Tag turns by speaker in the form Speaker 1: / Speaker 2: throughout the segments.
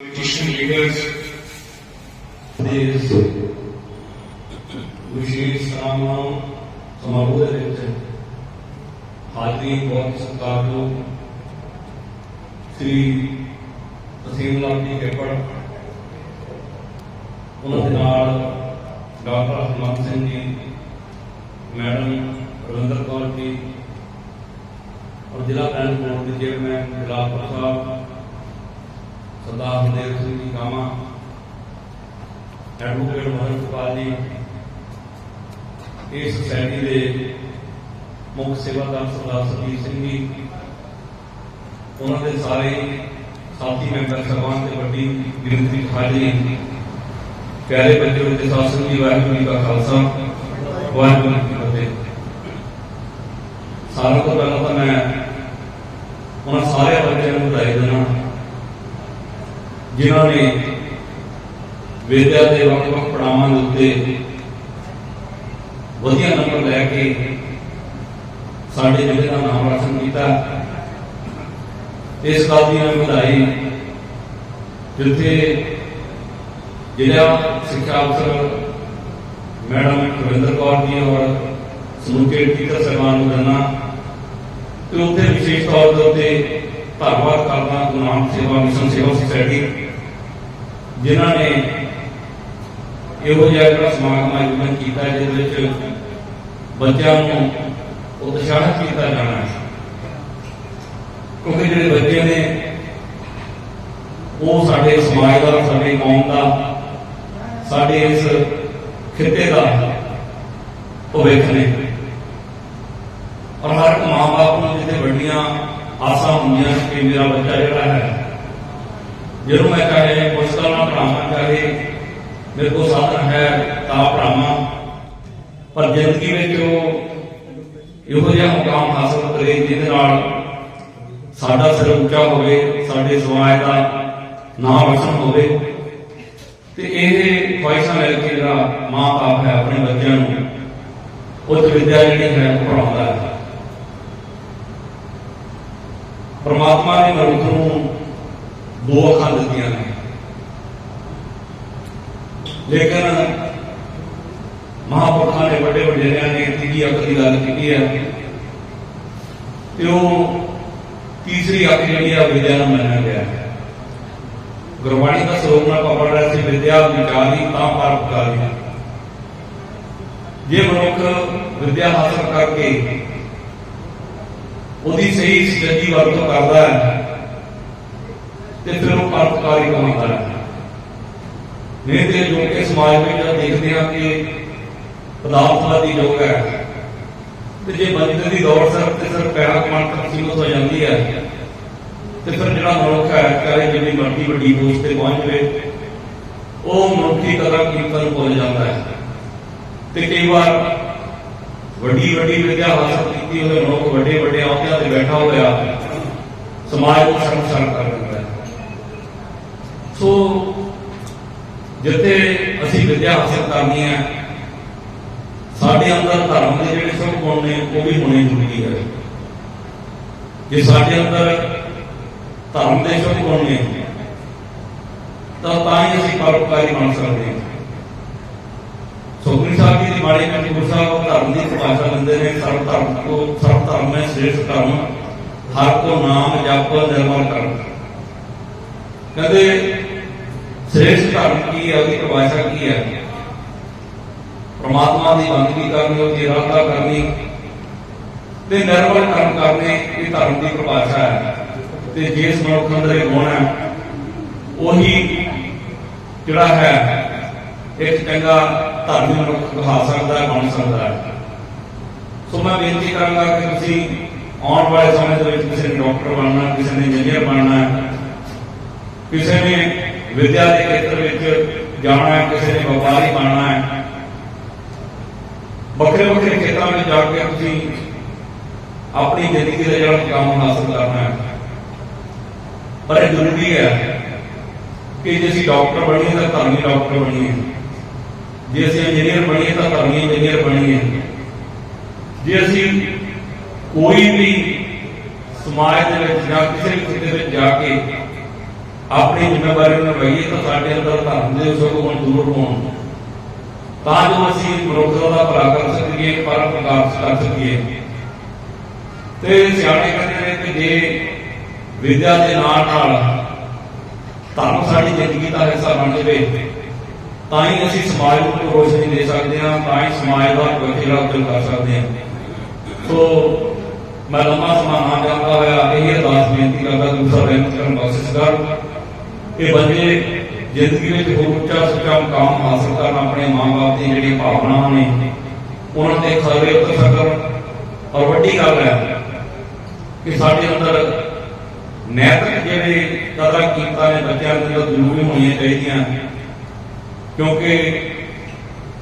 Speaker 1: politician leaders. ਦੇ ਇਸ ਵਿਸ਼ੇਸ਼ ਸਮਾਗਮ ਸਮਾਰੋਹ ਦੇ ਵਿੱਚ ਹਾਜ਼ਰੀ ਬਹੁਤ ਸਤਿਕਾਰਯੋਗ ਸ੍ਰੀ ਤਸੀਮ ਲਾਲ ਜੀ ਕੇਪੜ ਉਹਨਾਂ ਦੇ ਨਾਲ ਡਾਕਟਰ ਹਰਮਨ ਸਿੰਘ ਜੀ ਮੈਡਮ ਰਵਿੰਦਰ ਕੌਰ ਜੀ ਔਰ ਜ਼ਿਲ੍ਹਾ ਬੈਂਕ ਬੋਰਡ ਦੇ chairman Jalalpur Sahib Sardar Hardev Singh ji comma advocate Mohan Gopal ji, ਇਸ ਸੁਸਾਇਟੀ ਦੇ ਮੁੱਖ ਸੇਵਾਦਾਰ ਸਰਦਾਰ ਸਰਜੀਤ ਸਿੰਘ ਜੀ, ਉਹਨਾਂ ਦੇ ਸਾਰੇ ਸਾਥੀ ਮੈਂਬਰ ਸਰਵਾਨ ਤੇ ਵੱਡੀ ਗਿਣਤੀ ਵਿੱਚ ਪਿਆਰੇ ਬੱਚੇ ਦੇ ਸਾਸਨ ਜੀ, ਵਾਹਿਗੁਰੂ ਜੀ ਕਾ ਖਾਲਸਾ, ਵਾਹਿਗੁਰੂ ਜੀ ਕੀ ਫਤਿਹ ਸਾਰਿਆਂ ਤੋਂ ਪਹਿਲਾਂ ਤਾਂ ਮੈਂ ਉਹਨਾਂ ਸਾਰੇ ਬੱਚਿਆਂ ਨੂੰ ਵਧਾਈ ਦੇਣਾ ਜਿਨ੍ਹਾਂ ਨੇ ਵਿਦਿਆ ਦੇ ਵੱਖ-ਵੱਖ ਪੜਾਵਾਂ ਦੇ ਉੱਤੇ ਵਧੀਆ ਨੰਬਰ ਲੈ ਕੇ ਸਾਡੇ ਜ਼ਿਲ੍ਹੇ ਦਾ ਨਾਮ ਰੌਸ਼ਨ ਕੀਤਾ। ਇਸ ਗੱਲ ਦੀ ਮੈਂ ਵਧਾਈ ਜਿੱਥੇ ਜ਼ਿਲ੍ਹਾ ਸਿੱਖਿਆ ਅਫਸਰ ਮੈਡਮ ਰਵਿੰਦਰ ਕੌਰ ਜੀ ਔਰ ਸਮੁੱਚੇ ਟੀਚਰ ਸਹਿਬਾਨ ਨੂੰ ਦਿੰਦਾ ਤੇ ਉੱਥੇ ਵਿਸ਼ੇਸ਼ ਤੌਰ ਦੇ ਉੱਤੇ ਧੰਨਵਾਦ ਕਰਦਾ ਗੁਰੂ ਨਾਨਕ ਸੇਵਾ ਮਿਸ਼ਨ, ਸੇਵਾ ਸੁਸਾਇਟੀ, ਜਿਨ੍ਹਾਂ ਨੇ ਇਹੋ ਜਿਹਾ ਜਿਹੜਾ ਸਮਾਗਮ ਆਯੋਜਨ ਕੀਤਾ ਜਿਹਦੇ ਵਿੱਚ ਬੱਚਿਆਂ ਨੂੰ ਉਤਸ਼ਾਹਿਤ ਕੀਤਾ ਜਾਣਾ ਹੈ। ਕਿਉਂਕਿ ਜਿਹੜੇ ਬੱਚੇ ਨੇ, ਉਹ ਸਾਡੇ ਸਮਾਜ ਦਾ, ਸਾਡੇ ਕੌਮ ਦਾ, ਸਾਡੇ ਇਸ ਖਿੱਤੇ ਦਾ ਭਵਿੱਖ ਨੇ। ਔਰ ਹਰ ਇੱਕ ਮਾਂ-ਬਾਪ ਨੂੰ ਜਿਹਦੇ ਵੱਡੀਆਂ ਆਸਾਂ ਹੁੰਦੀਆਂ ਕਿ ਮੇਰਾ ਬੱਚਾ ਜਿਹੜਾ ਹੈ ਜਦੋਂ ਮੈਂ ਚਾਹੇ ਮੁਸ਼ਕਲ ਨਾਲ ਪੜਾਵਾਂ ਚਾਹੇ ਮੇਰੇ ਕੋਲ ਸਾਧਨ ਹੈ, ਤਾਂ ਭਰਾਵਾਂ, ਪਰ ਜ਼ਿੰਦਗੀ ਵਿੱਚ ਉਹ ਇਹੋ ਜਿਹਾ ਮੁਕਾਮ ਹਾਸਲ ਕਰੇ ਜਿਹਦੇ ਨਾਲ ਸਾਡਾ ਸਿਰ ਉੱਚਾ ਹੋਵੇ, ਸਾਡੇ ਸਮਾਜ ਦਾ ਨਾਮ ਰੋਸ਼ਨ ਹੋਵੇ। ਤੇ ਇਹ ਖੁਆਇਸ਼ਾਂ ਲੈ ਕੇ ਜਿਹੜਾ ਮਾਂ-ਬਾਪ ਹੈ ਆਪਣੇ ਬੱਚਿਆਂ ਨੂੰ, ਉੱਚ ਵਿਦਿਆ ਜਿਹੜੀ ਹੈ ਉਹ ਪੜਾਉਂਦਾ ਹੈ। ਪਰਮਾਤਮਾ ਨੇ ਮਨੁੱਖ ਨੂੰ ਦੋ ਅੱਖਾਂ ਦਿੱਤੀਆਂ ਨੇ। ਲੇਕਿਨ ਮਹਾਂਪੁਰਖਾਂ ਨੇ ਵੱਡੇ ਵਡੇਰਿਆਂ ਨੇ ਤੀਜੀ ਅੱਖ ਦੀ ਗੱਲ ਕੀਤੀ ਹੈ। ਤੇ ਉਹ ਤੀਸਰੀ ਅੱਖ ਜਿਹੜੀ ਆ, ਵਿਦਿਆ ਨੂੰ ਮੰਨਿਆ ਗਿਆ। ਹੈ ਗੁਰਬਾਣੀ ਦਾ ਸਰੋਵਰ ਨਾਲ ਪੜ ਸੀ, ਵਿਦਿਆ ਵਿਚਾਰੀ ਤਾਂ ਪਰ ਜੇ ਮਨੁੱਖ ਵਿਦਿਆ ਹਾਸਲ ਕਰਕੇ ਉਹਦੀ ਸਹੀ ਸੱਚੀ ਵਰਤੋਂ ਕਰਦਾ ਹੈ, ਤੇ ਫਿਰ ਉਹ ਪਰਪਕਾਰੀ ਕਮਾਉਂਦਾ ਹੈ। ਨਹੀਂ ਜੋ ਕਿ ਸਮਾਜ ਵਿੱਚ ਜਦ ਦੇਖਦੇ ਹਾਂ ਕਿ ਪਦਾਰਥਵਾਦੀ ਯੁੱਗ ਹੈ, ਤੇ ਜੇ ਬੰਦੇ ਦੀ ਦੌੜ ਸਿਰਫ ਤੇ ਸਿਰਫ ਪੈਸਾ ਕਮਾਉਣ ਤੱਕ ਸੀਮਤ ਹੋ ਜਾਂਦੀ ਹੈ, ਤੇ ਫਿਰ ਜਿਹੜਾ ਮਨੁੱਖ ਹੈ, ਚਾਹੇ ਜਿੰਨੀ ਮਰਜ਼ੀ ਵੱਡੀ ਪੋਸਟ ਤੇ ਪਹੁੰਚ ਜਾਵੇ, ਉਹ ਮਨੁੱਖੀ ਕਦਰ ਕੀਰਤਨ ਨੂੰ ਭੁੱਲ ਜਾਂਦਾ ਹੈ। ਤੇ ਕਈ ਵਾਰ ਵੱਡੀ ਵੱਡੀ ਵਿਦਿਆ ਹਾਸਲ ਕੀਤੀ ਹੋਏ ਮਨੁੱਖ ਵੱਡੇ ਵੱਡੇ ਅਹੁਦਿਆਂ ਤੇ ਬੈਠਾ ਹੋਇਆ, ਸਮਾਜ ਨੂੰ ਸ਼ਰਮਸਾਰ ਕਰ ਦਿੰਦਾ ਹੈ। ਸੋ ਜਿੱਥੇ ਅਸੀਂ ਵਿਦਿਆ ਹਾਸਲ ਕਰਨੀ ਹੈ, ਸਾਡੇ ਅੰਦਰ ਧਰਮ ਦੇ ਜਿਹੜੇ ਸਭ ਗੁਣ ਨੇ, ਉਹ ਵੀ ਹੋਣੇ ਜ਼ਰੂਰੀ ਹੈ। ਜੇ ਸਾਡੇ ਅੰਦਰ ਧਰਮ ਦੇ ਸਭ ਗੁਣ ਨੇ, ਤਾਂ ਤਾਂ ਹੀ ਅਸੀਂ ਪਰਉਪਕਾਰੀ ਬਣ ਸਕਦੇ ਹਾਂ। ਸੁਖਮਨੀ ਸਾਹਿਬ ਜੀ ਦੀ ਬਾਣੀ ਵਿੱਚ ਗੁਰੂ ਸਾਹਿਬ ਧਰਮ ਦੀ ਭਾਸ਼ਾ ਲੈਂਦੇ ਨੇ ਸਰਵ ਧਰਮ ਕੋ, ਸਰਬ ਧਰਮ ਹੈ ਸ੍ਰੇਸ਼ਟ ਧਰਮ, ਹਰ ਕੋ ਨਾਮ ਜਪ ਨਿਰਮਲ ਕਰ ਕਦੇ ਸ੍ਰੇਸ਼ਟ ਧਰਮ ਕੀ ਹੈ, ਉਹਦੀ ਪਰਿਭਾਸ਼ਾ ਕੀ ਹੈ? ਪਰਮਾਤਮਾ ਦੀ ਬੰਦਗੀ ਕਰਨੀ, ਉਹਦੀ ਆਰਾਧਨਾ ਕਰਨੀ ਤੇ ਨਿਰਮਲ ਕਰਮ ਕਰਨੇ, ਇਹ ਧਰਮ ਦੀ ਪਰਿਭਾਸ਼ਾ ਹੈ। ਤੇ ਜਿਸ ਮਨੁੱਖ ਅੰਦਰ ਗੁਣ ਹੈ, ਉਹੀ ਜਿਹੜਾ ਹੈ, ਇੱਕ ਚੰਗਾ ਧਰਮੀ ਮਨੁੱਖ ਕਹਾ ਸਕਦਾ ਹੈ ਬਣ ਸਕਦਾ ਹੈ। ਸੋ ਮੈਂ ਬੇਨਤੀ ਕਰਾਂਗਾ ਕਿ ਤੁਸੀਂ ਆਉਣ ਵਾਲੇ ਸਮੇਂ ਦੇ ਵਿੱਚ ਕਿਸੇ ਨੇ ਡਾਕਟਰ ਬਣਨਾ, ਕਿਸੇ ਨੇ ਇੰਜੀਨੀਅਰ ਬਣਨਾ ਕਿਸੇ ਨੇ ਵਿਦਿਆ ਦੇ ਖੇਤਰ ਵਿੱਚ ਜਾਣਾ ਹੈ, ਕਿਸੇ ਨੇ ਵਪਾਰੀ ਬਣਨਾ ਹੈ। ਵੱਖਰੇ ਵੱਖਰੇ ਖੇਤਰਾਂ ਵਿੱਚ ਜਾ ਕੇ ਤੁਸੀਂ ਆਪਣੀ ਜ਼ਿੰਦਗੀ ਦਾ ਜਿਹੜਾ ਕੰਮ ਹਾਸਲ ਕਰਨਾ ਹੈ। ਪਰ ਇਹ ਜ਼ਰੂਰੀ ਹੈ ਕਿ ਜੇ ਅਸੀਂ ਡਾਕਟਰ ਬਣੀਏ ਤਾਂ ਧਰਮੀ ਡਾਕਟਰ ਬਣੀਏ। ਜੇ ਅਸੀਂ ਇੰਜੀਨੀਅਰ ਬਣੀਏ ਤਾਂ ਧਰਮੀ ਇੰਜੀਨੀਅਰ ਬਣੀਏ। ਜੇ ਅਸੀਂ ਕੋਈ ਵੀ ਸਮਾਜ ਦੇ ਵਿੱਚ ਜਾਂ ਕਿਸੇ ਵੀ ਖੇਤਰ ਵਿੱਚ ਜਾ ਕੇ ਆਪਣੀ ਜ਼ਿੰਮੇਵਾਰੀ ਨੂੰ ਨਿਭਾਈਏ ਤਾਂ ਸਾਡੇ ਅੰਦਰ ਧਰਮ ਦੇ ਸਗੋਂ ਜ਼ਰੂਰ ਹੋਣ। ਤਾਂ ਜੋ ਅਸੀਂ ਮਨੁੱਖਤਾ ਦਾ ਭਲਾ ਕਰ ਸਕੀਏ ਪਰ ਪ੍ਰਕਾਸ਼ ਕਰ ਸਕੀਏ। ਤੇ ਸਿਆਣੇ ਕਹਿੰਦੇ ਨੇ ਕਿ ਜੇ ਵਿਦਿਆ ਦੇ ਨਾਲ ਨਾਲ ਧਰਮ ਸਾਡੀ ਜ਼ਿੰਦਗੀ ਦਾ ਹਿੱਸਾ ਬਣ ਜਾਵੇ, ਤਾਂ ਹੀ ਅਸੀਂ ਸਮਾਜ ਨੂੰ ਰੋਸ਼ਨੀ ਦੇ ਸਕਦੇ ਹਾਂ, ਤਾਂ ਹੀ ਸਮਾਜ ਦਾ ਭਵਿੱਖ ਜਿਹੜਾ ਕਰ ਸਕਦੇ ਹਾਂ। ਸੋ ਮੈਂ ਲੰਮਾ ਸਮਾਂ ਨਾ ਜਾਂਦਾ ਹੋਇਆ, ਇਹ ਅਰਦਾਸ ਬੇਨਤੀ ਕਰਦਾ ਦੂਸਰਾ ਰਹਿਮਤ ਕਰਨ ਬਖਸ਼ਿਸ਼ ਕਰ। ਕਿ ਬੱਚੇ ਜ਼ਿੰਦਗੀ ਵਿੱਚ ਹੋਰ ਉੱਚਾ ਸੁੱਚਾ ਮੁਕਾਮ ਹਾਸਲ ਕਰਨ ਆਪਣੇ ਮਾਂ-ਬਾਪ ਦੀਆਂ ਜਿਹੜੀਆਂ ਭਾਵਨਾਵਾਂ ਨੇ, ਉਹਨਾਂ ਤੇ ਖਰੇ ਉਤਰ ਸਕਣ ਔਰ ਵੱਡੀ ਗੱਲ ਹੈ ਕਿ ਸਾਡੇ ਅੰਦਰ ਨੈਤਿਕ ਜਿਹੜੇ ਕਦਰਾਂ ਕੀਮਤਾਂ ਨੇ ਬੱਚਿਆਂ ਦੇ ਅੰਦਰ ਜ਼ਰੂਰੀ ਹੋਣੀਆਂ ਚਾਹੀਦੀਆਂ। ਕਿਉਂਕਿ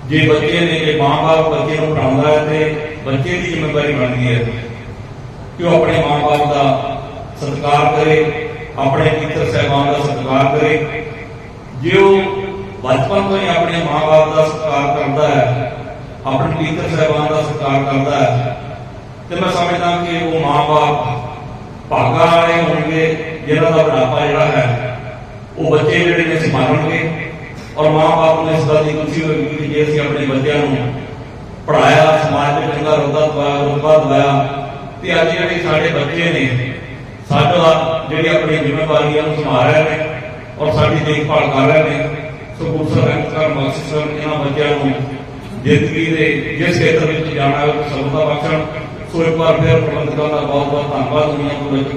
Speaker 1: ਜੇ ਬੱਚੇ ਨੇ, ਜੇ ਮਾਂ-ਬਾਪ ਬੱਚੇ ਨੂੰ ਪੜਾਉਂਦਾ ਹੈ ਤੇ ਬੱਚੇ ਦੀ ਜ਼ਿੰਮੇਵਾਰੀ ਬਣਦੀ ਹੈ ਕਿ ਉਹ ਆਪਣੇ ਮਾਂ-ਬਾਪ ਦਾ ਸਤਿਕਾਰ ਕਰੇ ਆਪਣੇ ਟੀਚਰ ਸਹਿਬਾਨ ਦਾ ਸਤਿਕਾਰ ਕਰੇ। ਜੇ ਉਹ ਬਚਪਨ ਤੋਂ ਹੀ ਆਪਣੇ ਮਾਂ-ਬਾਪ ਦਾ ਸਤਿਕਾਰ ਕਰਦਾ ਹੈ, ਆਪਣੇ ਟੀਚਰ ਸਹਿਬਾਨ ਦਾ ਸਤਿਕਾਰ ਕਰਦਾ ਹੈ, ਤੇ ਮੈਂ ਸਮਝਦਾ ਕਿ ਉਹ ਮਾਂ-ਬਾਪ ਭਾਗਾ ਵਾਲੇ ਹੋਣਗੇ ਜਿਹਨਾਂ ਦਾ ਬੁਢਾਪਾ ਜਿਹੜਾ ਹੈ, ਉਹ ਬੱਚੇ ਜਿਹੜੇ ਨੇ ਸੰਭਾਲਣਗੇ। ਔਰ ਮਾਂ-ਬਾਪ ਨੂੰ ਇਸ ਗੱਲ ਦੀ ਖੁਸ਼ੀ ਹੋਵੇਗੀ ਕਿ ਜੇ ਅਸੀਂ ਆਪਣੇ ਬੱਚਿਆਂ ਨੂੰ ਪੜਾਇਆ ਸਮਾਜ ਵਿੱਚ ਚੰਗਾ ਰੁਤਬਾ ਦਵਾਇਆ ਦਵਾਇਆ, ਤੇ ਅੱਜ ਜਿਹੜੇ ਸਾਡੇ ਬੱਚੇ ਨੇ ਸਾਡਾ ਜਿਹੜੀ ਆਪਣੀ ਜ਼ਿੰਮੇਵਾਰੀਆਂ ਨੂੰ ਸੰਭਾਲ ਰਹੇ ਨੇ ਔਰ ਸਾਡੀ ਦੇਖਭਾਲ ਕਰ ਰਹੇ ਨੇ। ਸੋ ਗੁਰਸਰ ਰਹਿਮਤ ਕਰ ਇਹਨਾਂ ਬੱਚਿਆਂ ਨੂੰ ਜ਼ਿੰਦਗੀ ਦੇ ਜਿਸ ਖੇਤਰ ਵਿੱਚ ਜਾਣਾ ਹੈ, ਉਹ ਸਫਲਤਾ ਬਖਸ਼ਣ। ਸੋ ਇੱਕ ਵਾਰ ਫਿਰ ਪ੍ਰਬੰਧਕਾਂ ਦਾ ਬਹੁਤ ਬਹੁਤ ਧੰਨਵਾਦ। ਦੁਨੀਆ ਨੂੰ ਵਿੱਚ